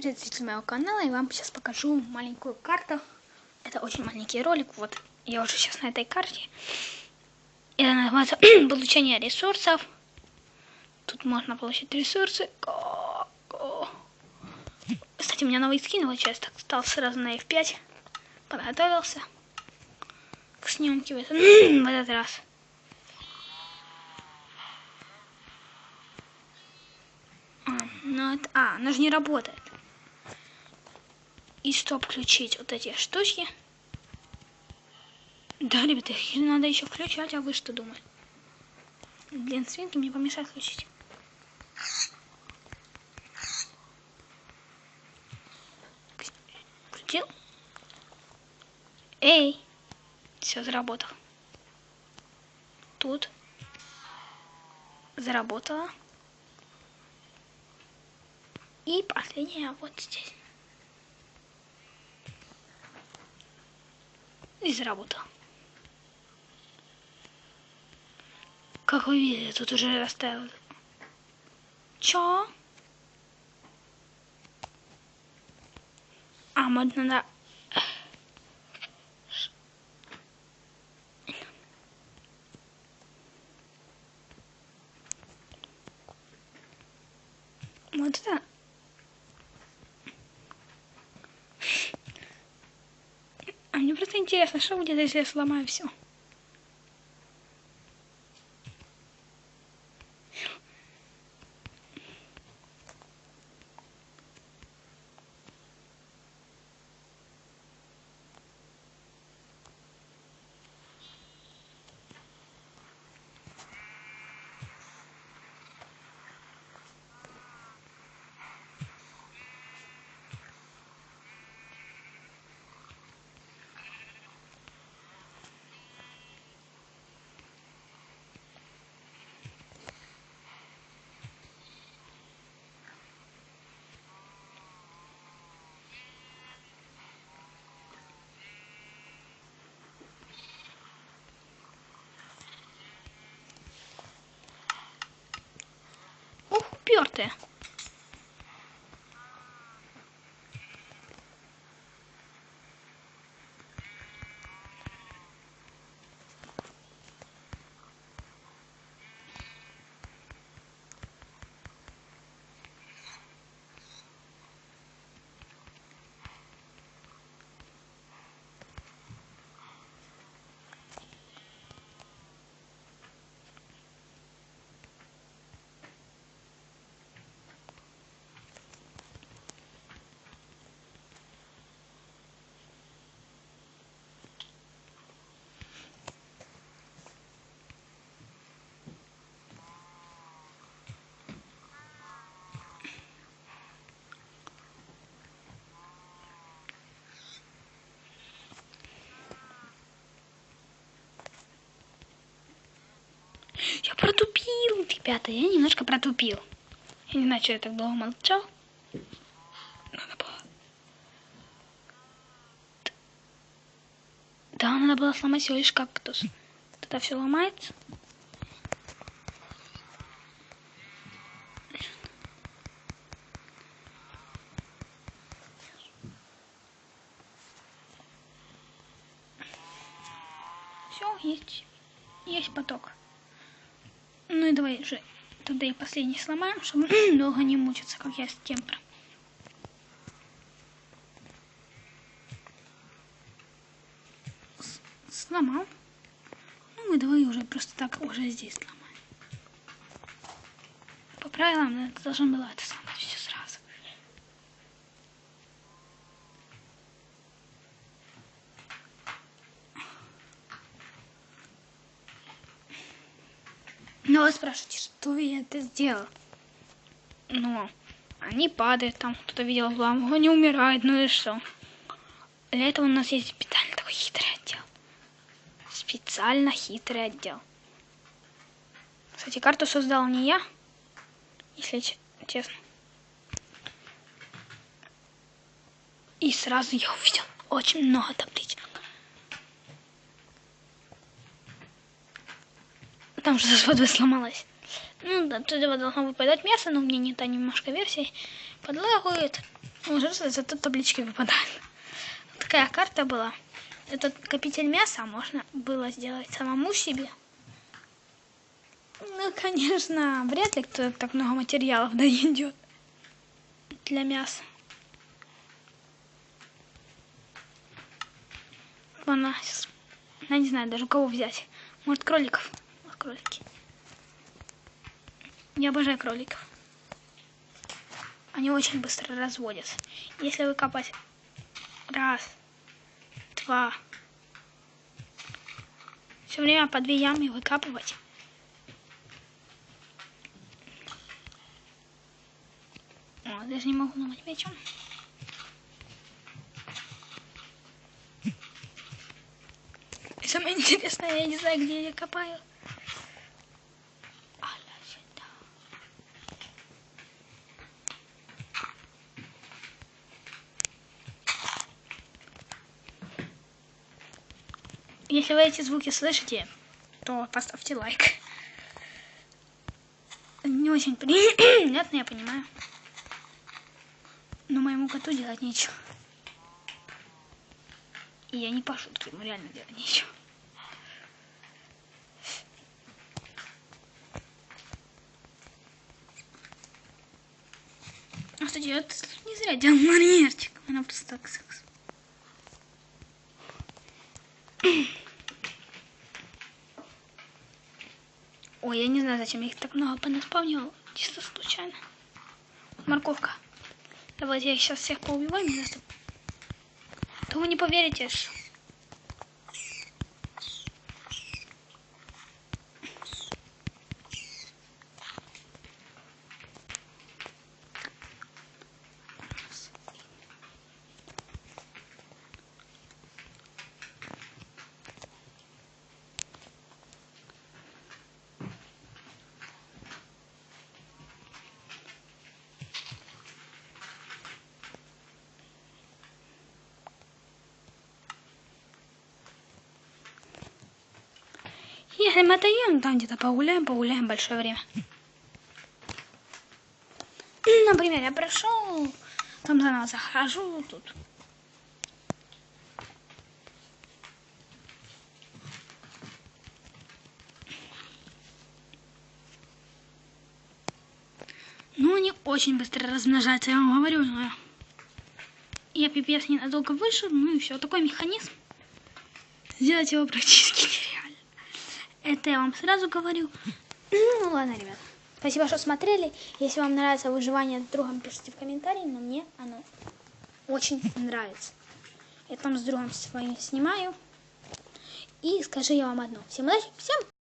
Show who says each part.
Speaker 1: Привет, моего канала, и вам сейчас покажу маленькую карту. Это очень маленький ролик, вот я уже сейчас на этой карте. Это называется получение ресурсов. Тут можно получить ресурсы. Кстати, у меня новый скин, вот сейчас так стал сразу на F5. Подготовился к съемке в этот, в этот раз. А, ну это, а, оно же не работает. И стоп включить вот эти штучки. Да, ребята, их надо еще включать, а вы что думаете? Блин, свинки мне помешают включить. Включил? Эй! Все заработало. Тут заработало. И последняя вот здесь. И заработал. Как вы видите, тут уже расставил. Чё? А, можно на... Вот это А мне просто интересно, что будет, если я сломаю все. Yeah. Ребята, я немножко протупил. Я не знаю, что я так долго молчал. Надо было... Да, надо было сломать всего лишь кактус. Тогда все ломается. Все, есть. Есть поток. Ну и давай уже тогда и последний сломаем, чтобы долго не мучиться, как я с темпером. Сломал. Ну и давай уже просто так уже здесь сломаем. По правилам это должно было это сломать все сразу. Но вы спрашиваете, что я это сделал? Ну, они падают, там кто-то видел взлом, они умирают, ну и что? Для этого у нас есть специально такой хитрый отдел. Специально хитрый отдел. Кстати, карту создал не я, если честно. И сразу я увидел очень много табличек. Там же вода сломалась. Ну, да, оттуда должно выпадать мясо, но меня не та немножко версии. Подлагивает. Уже зато таблички выпадают. Такая карта была. Этот копитель мяса можно было сделать самому себе. Ну, конечно, вряд ли кто так много материалов дойдет для мяса. Она, я не знаю даже кого взять. Может кроликов? Кролики. Я обожаю кроликов. Они очень быстро разводятся. Если выкопать раз, два, все время по две ямы выкапывать. О, даже не могу ломать мечом. И самое интересное, я не знаю, где я копаю. Если вы эти звуки слышите, то поставьте лайк. Не очень приятно, я понимаю. Но моему коту делать нечего. И я не по шутке, ему реально делать нечего. А, кстати, я не зря делал манерчик. Она просто так Ой, я не знаю, зачем я их так много понаспавнил. Чисто случайно. Морковка. Давайте я их сейчас всех поубиваю. То вы не поверите, что Если мы отойдем, там где-то погуляем, погуляем большое время. Например, я пришел, там заново захожу, тут. Ну, они очень быстро размножаются, я вам говорю. Я пипец ненадолго вышел, ну и все. Такой механизм. Сделать его практически. Это я вам сразу говорю. Ну ладно, ребят. Спасибо, что смотрели. Если вам нравится выживание с другом, пишите в комментарии. Но мне оно очень нравится. Я там с другом своим снимаю. И скажу я вам одно. Всем удачи, всем